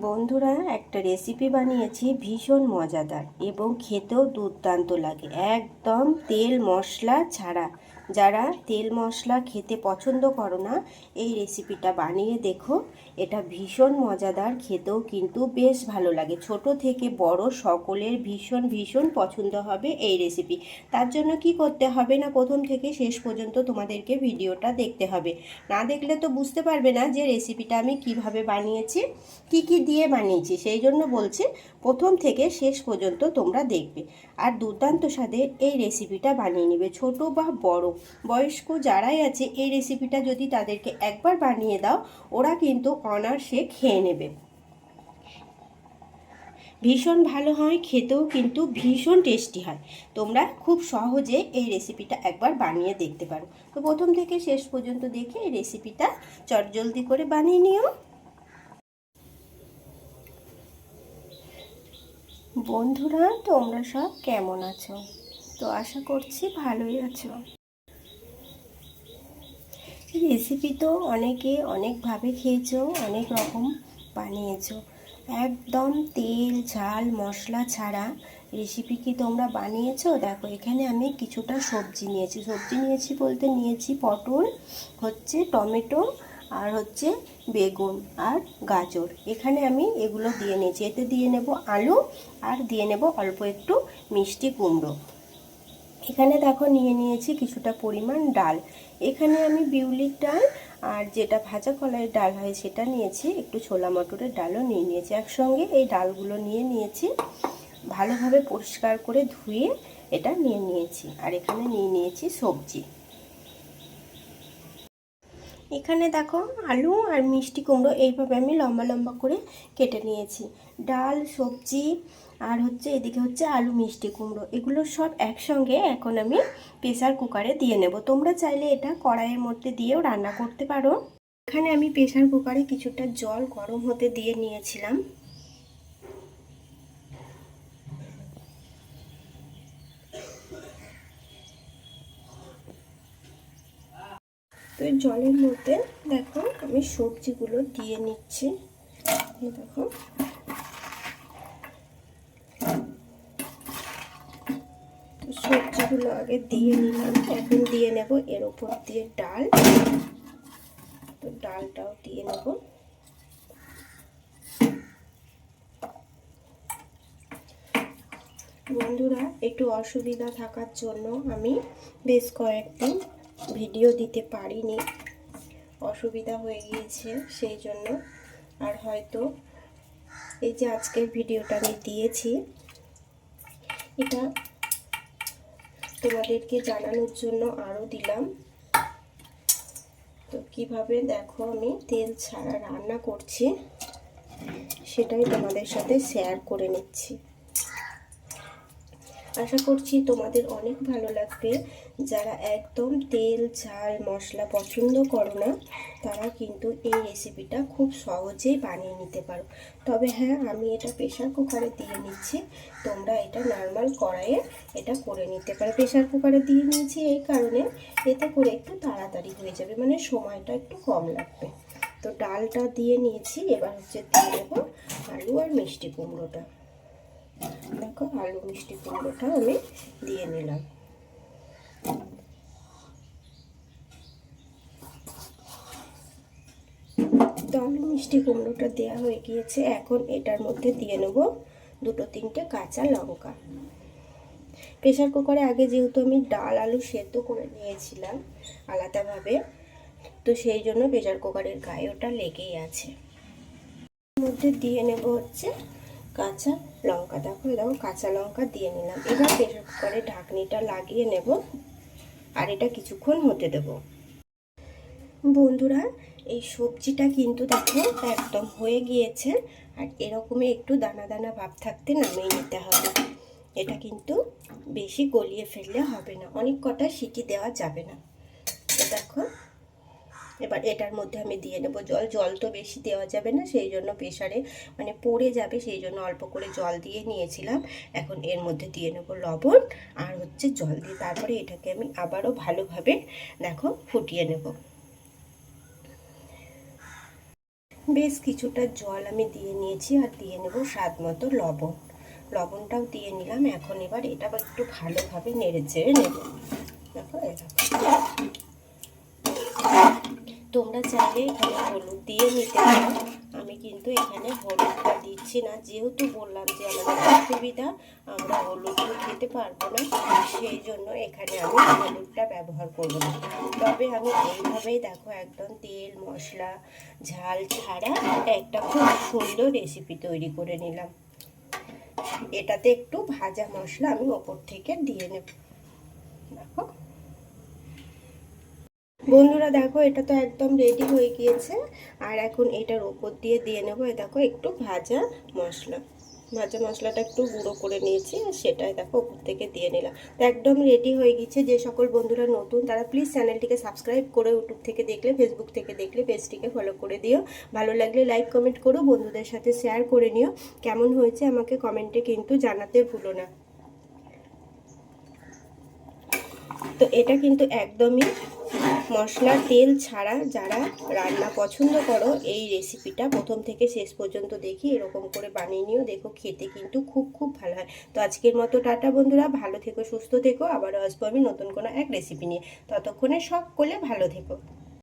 বন্ধুরা একটা রেসিপি বানিয়েছি ভীষণ মজাদার এবং খেতেও দুর্দান্ত লাগে। একদম তেল মশলা ছাড়া। যারা তেল মশলা খেতে পছন্দ করো না, এই রেসিপিটা বানিয়ে দেখো। এটা ভীষণ মজাদার, খেতেও কিন্তু বেশ ভালো লাগে। ছোট থেকে বড় সকলের ভীষণ ভীষণ পছন্দ হবে এই রেসিপি তার জন্য কি করতে হবে না, প্রথম থেকে শেষ পর্যন্ত তোমাদেরকে ভিডিওটা দেখতে হবে। না দেখলে তো বুঝতে পারবে না যে রেসিপিটা আমি কীভাবে বানিয়েছি, কি কি দিয়ে বানিয়েছি, সেই জন্য বলছি প্রথম থেকে শেষ পর্যন্ত তোমরা দেখবে। আর দুর্দান্ত স্বাদের এই রেসিপিটা বানিয়ে নেবে। ছোট বা বড়, বয়স্ক যারাই আছে, এই রেসিপিটা যদি তাদেরকে একবার বানিয়ে দাও, ওরা কিন্তু অনার্সে খেয়ে নেবে। ভীষণ ভালো হয়, খেতেও কিন্তু ভীষণ টেস্টি হয়। তোমরা খুব সহজে এই রেসিপিটা একবার বানিয়ে দেখতে পারো। তো প্রথম থেকে শেষ পর্যন্ত দেখে এই রেসিপিটা চটজলদি করে বানিয়ে নিও। বন্ধুরা, তোমরা সব কেমন আছো? তো আশা করছি ভালোই আছো। রেসিপি তো অনেকে অনেকভাবে খেয়েছো, অনেক রকম বানিয়েছো। একদম তেল, ঝাল, মশলা ছাড়া রেসিপি কি তোমরা বানিয়েছো? দেখো, এখানে আমি কিছুটা সবজি নিয়েছি। সবজি নিয়েছি বলতে নিয়েছি পটল, হচ্ছে টমেটো আর হচ্ছে বেগুন আর গাজর। এখানে আমি এগুলো দিয়ে নিয়েছি। এতে দিয়ে নেব আলু আর দিয়ে নেব অল্প একটু মিষ্টি কুমড়ো। এখানে দেখো নিয়ে নিয়েছি কিছুটা পরিমাণ ডাল। এখানে আমি বিউলির ডাল আর যেটা ভাজা কলাইয়ের ডাল হয় সেটা নিয়েছি। একটু ছোলা মটরের ডালও নিয়ে নিয়েছি। একসঙ্গে এই ডালগুলো নিয়ে নিয়েছি। ভালোভাবে পরিষ্কার করে ধুয়ে এটা নিয়ে নিয়েছি। আর এখানে নিয়ে নিয়েছি সবজি। এখানে দেখো আলু আর মিষ্টি কুমড়ো এইভাবে আমি লম্বা লম্বা করে কেটে নিয়েছি। ডাল, সবজি আর হচ্ছে এদিকে হচ্ছে আলু, মিষ্টি কুমড়ো এগুলো সব একসঙ্গে এখন আমি প্রেসার কুকারে দিয়ে নেব। তোমরা চাইলে এটা কড়াইয়ের মধ্যে দিয়েও রান্না করতে পারো। এখানে আমি প্রেসার কুকারে কিছুটা জল গরম হতে দিয়ে নিয়েছিলাম। তো জলের মধ্যে দেখো আমি সবজিগুলো দিয়ে নিচ্ছি। দেখো। সবজিগুলো আগে দিয়ে নিলাম। এখন দিয়ে নেব এর উপর দিয়ে ডাল। তো ডালটাও দিয়ে নেব। বন্ধুরা, একটু অসুবিধা থাকার জন্য আমি বেশ কয়েকদিন ভিডিও দিতে পারিনি। অসুবিধা হয়ে গিয়েছে সেই জন্য। আর হয়তো এই যে আজকের ভিডিওটা আমি দিয়েছি, এটা তোমাদেরকে জানানোর জন্য আরও দিলাম। তো কীভাবে দেখো আমি তেল ছাড়া রান্না করছি, সেটাই তোমাদের সাথে শেয়ার করে নিচ্ছি। আশা করছি তোমাদের অনেক ভালো লাগবে। যারা একদম তেল, ঝাল, মশলা পছন্দ করো না, তারা কিন্তু এই রেসিপিটা খুব সহজেই বানিয়ে নিতে পারো। তবে হ্যাঁ আমি এটা প্রেশার কুকারে দিয়ে নিচ্ছি। তোমরা এটা নর্মাল কড়াইয়ে এটা করে নিতে পারো। প্রেশার কুকারে দিয়ে নিয়েছি এই কারণে এতে করে একটু তাড়াতাড়ি হয়ে যাবে মানে সময়টা একটু কম লাগবে। তো ডালটা দিয়ে নিয়েছি, এবার হচ্ছে দিয়ে দেবো আলু আর মিষ্টি কুমড়োটা। দেখো, আলু মিষ্টি কুমড়োটা আমি দিয়ে নিলাম। তো আলু মিষ্টি কুমড়োটা দেওয়া হয়ে গিয়েছে, এখন এটার মধ্যে দিয়ে নেব দুটো তিনটে কাঁচা লঙ্কা। প্রেশার কুকারে আগে যেহেতু আমি ডাল, আলু সেদ্ধ করে নিয়েছিলাম আলাদাভাবে, তো সেই জন্য প্রেশার কুকারের গায়ে ওটা লেগেই আছে। মধ্যে দিয়ে নেব হচ্ছে কাঁচা লঙ্কা। দেখো দেখো, কাঁচা লঙ্কা দিয়ে নিলাম। এবার প্রেশার কুকারে ঢাকনিটা লাগিয়ে নেব আর এটা কিছুক্ষণ হতে দেব। বন্ধুরা, এই সবজিটা কিন্তু দেখো একদম হয়ে গিয়েছে আর এরকমই একটু দানা দানা ভাব থাকতে নামিয়ে নিতে হবে। এটা কিন্তু বেশি গলিয়ে ফেললে হবে না, অনেক কটা সিটি দেওয়া যাবে না। দেখো এবার এটার মধ্যে আমি দিয়ে নেব জল। জল তো বেশি দেওয়া যাবে না, সেই জন্য প্রেশারে মানে পড়ে যাবে, সেই জন্য অল্প করে জল দিয়ে নিয়েছিলাম। এখন এর মধ্যে দিয়ে নেব লবণ আর হচ্ছে জল দিয়ে তারপরে এটাকে আমি আবারও ভালোভাবে দেখো ফুটিয়ে নেব। বেশ কিছুটা জল আমি দিয়ে নিয়েছি আর দিয়ে নেব স্বাদ মতো লবণ। লবণটাও দিয়ে নিলাম, এখন এবার এটা একটু ভালোভাবে নেড়ে চেড়ে নেব। দেখো দেখো। তোমরা চাইলে এখানে হলুদ দিয়ে নিতে পারো। আমি কিন্তু এখানে হলুদটা দিচ্ছি না। যেহেতু বললাম যে আমাদের অসুবিধা, আমরা হলুদ তো খেতে পারব না, সেই জন্য এখানে আমি হলুদটা ব্যবহার করব না। তবে আমি এইভাবেই দেখো একদম তেল, মশলা, ঝাল ছাড়া একটা খুব সুন্দর রেসিপি তৈরি করে নিলাম। এটাতে একটু ভাজা মশলা আমি ওপর থেকে দিয়ে নেব। দেখো। বন্ধুরা দেখো, এটা তো একদম রেডি হয়ে গিয়েছে। আর এখন এটার ওপর দিয়ে দিয়ে নেব। দেখো, একটু ভাজা মশলা। ভাজা মশলাটা একটু গুঁড়ো করে নিয়েছি, আর সেটাই দেখো ওপর থেকে দিয়ে নিলাম। তো একদম রেডি হয়ে গেছে যে সকল বন্ধুরা নতুন, তারা প্লিজ চ্যানেলটিকে সাবস্ক্রাইব করে ইউটিউব থেকে দেখলে ফেসবুক থেকে দেখলে পেজটিকে ফলো করে দিও। ভালো লাগলে লাইক কমেন্ট করো, বন্ধুদের সাথে শেয়ার করে নিও। কেমন হয়েছে আমাকে কমেন্টে কিন্তু জানাতে ভুলো না। তো এটা কিন্তু একদমই মশলা তেল ছাড়া যারা রান্না পছন্দ করো, এই রেসিপিটা প্রথম থেকে শেষ পর্যন্ত দেখি এরকম করে বানিয়ে নিও। দেখো, খেতে কিন্তু খুব খুব ভালো হয়। তো আজকের মতো টাটা বন্ধুরা, ভালো থেকো, সুস্থ থেকো। আবারও আসব আমি নতুন কোনো এক রেসিপি নিয়ে। ততক্ষণে সকলে ভালো থেকো।